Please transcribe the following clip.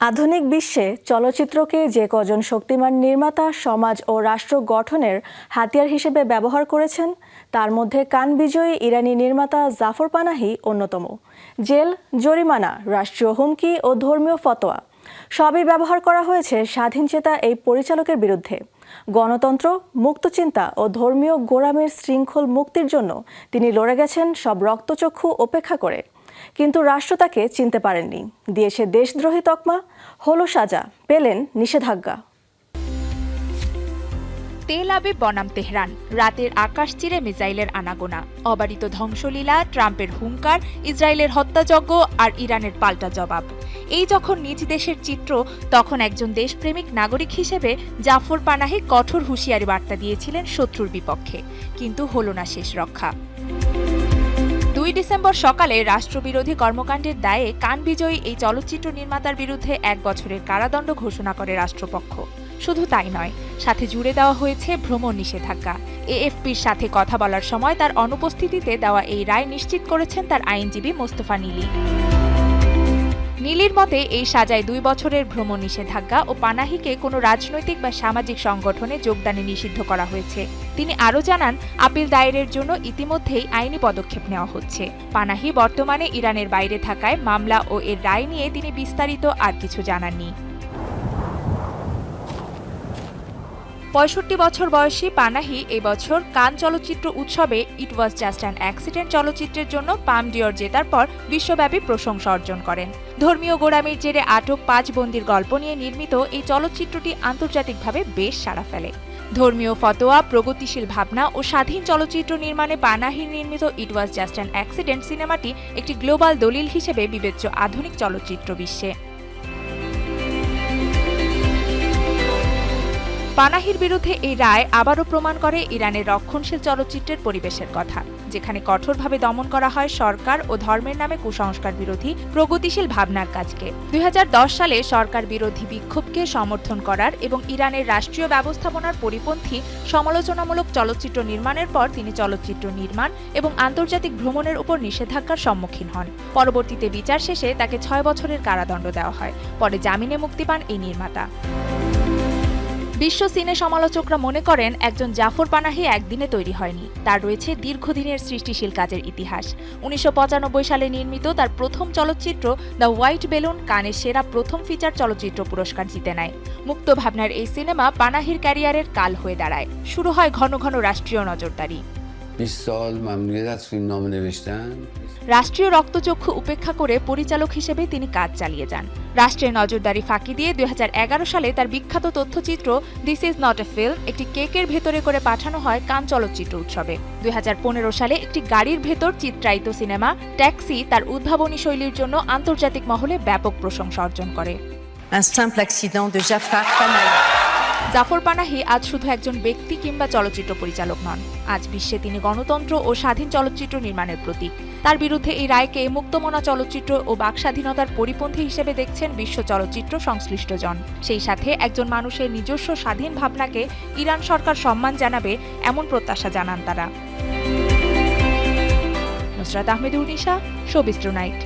আধুনিক বিশ্বে চলচ্চিত্রকে যে কজন শক্তিমান নির্মাতা, সমাজ ও রাষ্ট্র গঠনের হাতিয়ার হিসেবে ব্যবহার করেছেন, তার মধ্যে কান বিজয়ী ইরানি নির্মাতা জাফর পানাহি অন্যতম। জেল, জরিমানা, রাষ্ট্রীয় হুমকি ও ধর্মীয় ফতোয়া সবই ব্যবহার করা হয়েছে স্বাধীনচেতা এই পরিচালকের বিরুদ্ধে। গণতন্ত্র মুক্তচিন্তা ও ধর্মীয় গোড়ামির শৃঙ্খল মুক্তির জন্য তিনি লড়ে গেছেন সব রক্তচক্ষু উপেক্ষা করে। কিন্তু রাষ্ট্র তাকে চিনতে পারেননি। দিয়েছে দেশদ্রোহী তকমা, হলো সাজা, পেলেন নিষেধাজ্ঞা। তেল আবিব বনাম তেহরান, রাতের আকাশ চিরে মিসাইলের আনাগোনা। অবারিত ধ্বংসলীলা, ট্রাম্পের হুঙ্কার, ইসরায়েলের হত্যাযজ্ঞ আর ইরানের পাল্টা জবাব। এই যখন নিজ দেশের চিত্র, তখন একজন দেশপ্রেমিক নাগরিক হিসেবে জাফর পানাহে কঠোর হুঁশিয়ারি বার্তা দিয়েছিলেন শত্রুর বিপক্ষে। কিন্তু হলো না শেষ রক্ষা। দুই ডিসেম্বর সকালে রাষ্ট্রবিরোধী কর্মকাণ্ডের দায়ে কান বিজয়ী এই চলচ্চিত্র নির্মাতার বিরুদ্ধে এক বছরের কারাদণ্ড ঘোষণা করে রাষ্ট্রপক্ষ। শুধু তাই নয়, সাথে জুড়ে দেওয়া হয়েছে ভ্রমণ নিষেধাজ্ঞা। এএফপির সাথে কথা বলার সময় তার অনুপস্থিতিতে দেওয়া এই রায় নিশ্চিত করেছেন তার আইনজীবী মোস্তফা নীলি। নীলির মতে, এই সাজায় দুই বছরের ভ্রমণ নিষেধাজ্ঞা ও পানাহিকে কোনো রাজনৈতিক বা সামাজিক সংগঠনে যোগদানে নিষিদ্ধ করা হয়েছে। তিনি আরও জানান, আপিল দায়েরের জন্য ইতিমধ্যেই আইনি পদক্ষেপ নেওয়া হচ্ছে। পানাহি বর্তমানে ইরানের বাইরে থাকায় মামলা ও এর রায় নিয়ে তিনি বিস্তারিত আর কিছু জানাননি। পঁয়ষট্টি বছর বয়সী পানাহি এই বছর কান চলচ্চিত্র উৎসবে it was just an accident চলচ্চিত্রের জন্য পাম ডিওর জেতার পর বিশ্বব্যাপী প্রশংসা অর্জন করেন। ধর্মীয় গোড়ামির জেরে আটক পাঁচ বন্দির গল্প নিয়ে নির্মিত এই চলচ্চিত্রটি আন্তর্জাতিকভাবে বেশ সাড়া ফেলে। ধর্মীয় ফতোয়া, প্রগতিশীল ভাবনা ও স্বাধীন চলচ্চিত্র নির্মাণে পানাহির নির্মিত it was just an accident সিনেমাটি একটি গ্লোবাল দলিল হিসেবে বিবেচ্য আধুনিক চলচ্চিত্র বিশ্বে। পানাহির বিরুদ্ধে এই রায় আবারও প্রমাণ করে ইরানের রক্ষণশীল চলচ্চিত্রের পরিবেশের কথা, যেখানে কঠোরভাবে দমন করা হয় সরকার ও ধর্মের নামে কুসংস্কার বিরোধী প্রগতিশীল ভাবনার কাজকে। দুই হাজার দশ সালে সরকার বিরোধী বিক্ষোভকে সমর্থন করার এবং ইরানের রাষ্ট্রীয় ব্যবস্থাপনার পরিপন্থী সমালোচনামূলক চলচ্চিত্র নির্মাণের পর তিনি চলচ্চিত্র নির্মাণ এবং আন্তর্জাতিক ভ্রমণের উপর নিষেধাজ্ঞার সম্মুখীন হন। পরবর্তীতে বিচার শেষে তাকে ছয় বছরের কারাদণ্ড দেওয়া হয়, পরে জামিনে মুক্তি পান এই নির্মাতা। বিশ্ব সিনে সমালোচকরা মনে করেন, একজন জাফর পানাহি একদিনে তৈরি হয়নি। তার রয়েছে দীর্ঘদিনের সৃষ্টিশীল কাজের ইতিহাস। উনিশশো পঁচানব্বই সালে নির্মিত তার প্রথম চলচ্চিত্র, দ্য হোয়াইট বেলুন, কানের সেরা প্রথম ফিচার চলচ্চিত্র পুরস্কার জিতে নেয়। মুক্ত ভাবনার এই সিনেমা পানাহির ক্যারিয়ারের কাল হয়ে দাঁড়ায়। শুরু হয় ঘন ঘন রাষ্ট্রীয় নজরদারি। 20 سال ممنوعیت از فیلم نامه نوشتن রাষ্ট্রীয় রক্তচক্ষু উপেক্ষা করে পরিচালক হিসেবে তিনি কাজ চালিয়ে যান রাষ্ট্রের নজরদারি ফাঁকি দিয়ে দুই সালে তার বিখ্যাত তথ্যচিত্র this is not a film একটি কেকের ভেতরে করে পাঠানো হয় কান চলচ্চিত্র উৎসবে দুই সালে একটি গাড়ির ভেতর চিত্রায়িত সিনেমা ট্যাক্সি তার উদ্ভাবনী শৈলীর জন্য আন্তর্জাতিক মহলে ব্যাপক প্রশংসা অর্জন করে Un simple accident de Jafar Panahi. Zafar পানাহি আজ শুধু একজন ব্যক্তি কিংবা চলচ্চিত্র পরিচালক নন আজ বিশ্বে তিনি গণতন্ত্র ও স্বাধীন চলচ্চিত্র নির্মাণের প্রতীক। তার বিরুদ্ধে এই রায়কে মুক্তমনা চলচ্চিত্র ও বাকস্বাধীনতার পরিপন্থী হিসেবে দেখছেন বিশ্ব চলচ্চিত্র সংশ্লিষ্ট জন। সেই সাথে একজন মানুষের নিজস্ব স্বাধীন ভাবনাকে ইরান সরকার সম্মান জানাবে এমন প্রত্যাশা জানান তারা। নুসরাত আহমেদ উনিশা শোবিস্ট্রো নাইট।